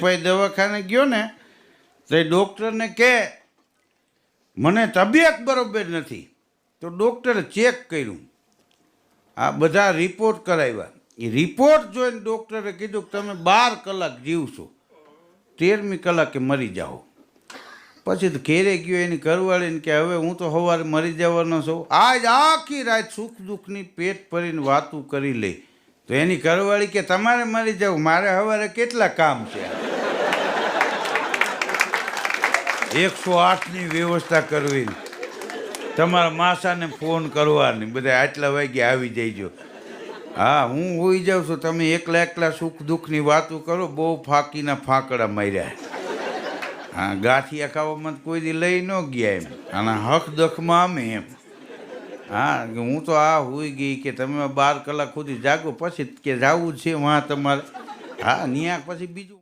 ભાઈ દવાખાને ગયો ને, તો એ ડૉક્ટરને કે મને તબિયત બરોબર નથી. તો ડૉક્ટરે ચેક કર્યું. આ બધા રિપોર્ટ કરાવ્યા. એ રિપોર્ટ જોઈને ડૉક્ટરે કીધું કે, તમે બાર કલાક જીવશો. તેરમી કલાકે મરી જાઓ. પછી તો ઘેરે ગયો એની ઘરવાળીને કે, હવે હું તો સવારે મરી જવાનો છું. આજ આખી રાત સુખ દુઃખની પેટ ભરીને વાતું કરી લે. તો એની ઘરવાળી કે તમારે મરી જવું, મારે સવારે કેટલા કામ છે? એકસો આઠની વ્યવસ્થા કરવી તમારા માસાને ફોન કરવાની. બધા આટલા વાગે આવી જઈજો. હા, હું હોઈ જાઉં છું. તમે એકલા એકલા સુખ દુઃખની વાતો કરો, બહુ ફાકીના ફાંકડા માર્યા. હા, ગાંઠિયા ખાવામાં કોઈ દી લઈ ન ગયા એમ. અને હક દખમાં અમે એમ. હા, હું તો આ હોઈ ગઈ કે તમે બાર કલાક સુધી જાગો, પછી કે જાવું છે, વાં તમારે. હા ન્યા પછી બીજું